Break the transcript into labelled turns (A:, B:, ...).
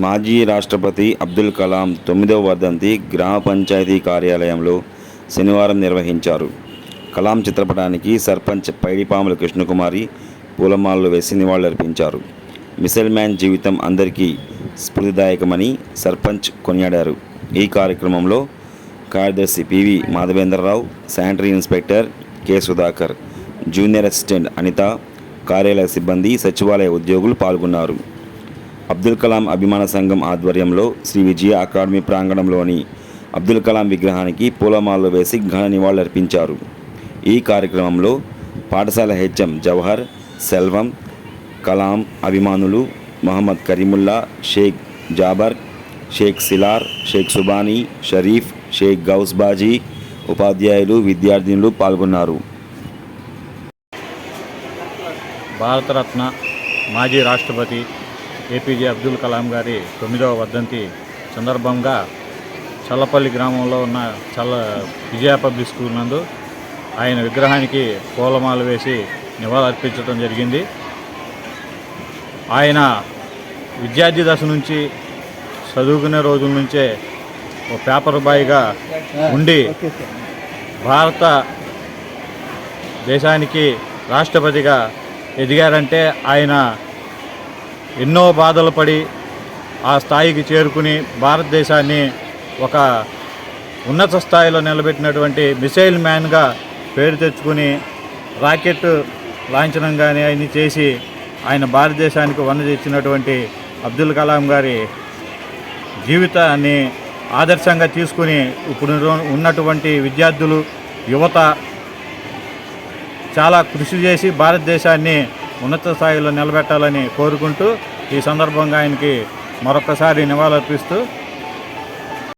A: మాజీ రాష్ట్రపతి అబ్దుల్ కలాం తొమ్మిదవ వర్ధంతి గ్రామ పంచాయతీ కార్యాలయంలో శనివారం నిర్వహించారు. కలాం చిత్రపటానికి సర్పంచ్ పైడిపాముల కృష్ణకుమారి పూలమాలలు వేసి నివాళులర్పించారు. మిసైల్ మ్యాన్ జీవితం అందరికీ స్ఫూర్తిదాయకమని సర్పంచ్ కొనియాడారు. ఈ కార్యక్రమంలో కార్యదర్శి PV Madhavendrarao sanitary inspector K Sudhakar junior assistant Anitha కార్యాలయ సిబ్బంది సచివాలయ ఉద్యోగులు పాల్గొన్నారు. అబ్దుల్ కలాం అభిమాన సంఘం ఆధ్వర్యంలో శ్రీ విజయ అకాడమీ ప్రాంగణంలోని అబ్దుల్ కలాం విగ్రహానికి పూలమాలలు వేసి ఘన నివాళులర్పించారు. ఈ కార్యక్రమంలో పాఠశాల హెచ్ఎం జవహర్ సెల్వం కలాం అభిమానులు మహమ్మద్ కరీముల్లా షేక్ జాబర్ షేక్ సిలార్ షేక్ సుబానీ షరీఫ్ షేక్ గౌస్ బాజీ ఉపాధ్యాయులు విద్యార్థినులు పాల్గొన్నారు.
B: భారతరత్న మాజీ రాష్ట్రపతి ఏపీజే అబ్దుల్ కలాం గారి తొమ్మిదవ వర్ధంతి సందర్భంగా చల్లపల్లి గ్రామంలో ఉన్న చల్ల విజయ పబ్లిక్ స్కూల్ నందు ఆయన విగ్రహానికి పూలమాలు వేసి నివాళులర్పించడం జరిగింది. ఆయన విద్యార్థి దశ నుంచి చదువుకునే రోజుల నుంచే ఓ పేపర్ బాయ్గా ఉండి భారత దేశానికి రాష్ట్రపతిగా ఎదిగారంటే ఆయన ఎన్నో బాధలు పడి ఆ స్థాయికి చేరుకుని భారతదేశాన్ని ఒక ఉన్నత స్థాయిలో నిలబెట్టినటువంటి మిసైల్ మ్యాన్గా పేరు తెచ్చుకుని రాకెట్ లాంఛనం కానీ ఆయన్ని చేసి ఆయన భారతదేశానికి వన్న తెచ్చినటువంటి అబ్దుల్ కలాం గారి జీవితాన్ని ఆదర్శంగా తీసుకుని ఇప్పుడు ఉన్నటువంటి విద్యార్థులు యువత చాలా కృషి చేసి భారతదేశాన్ని ఉన్నత స్థాయిలో నిలబెట్టాలని కోరుకుంటూ ఈ సందర్భంగా ఆయనకి మరొకసారి నివాళులర్పిస్తూ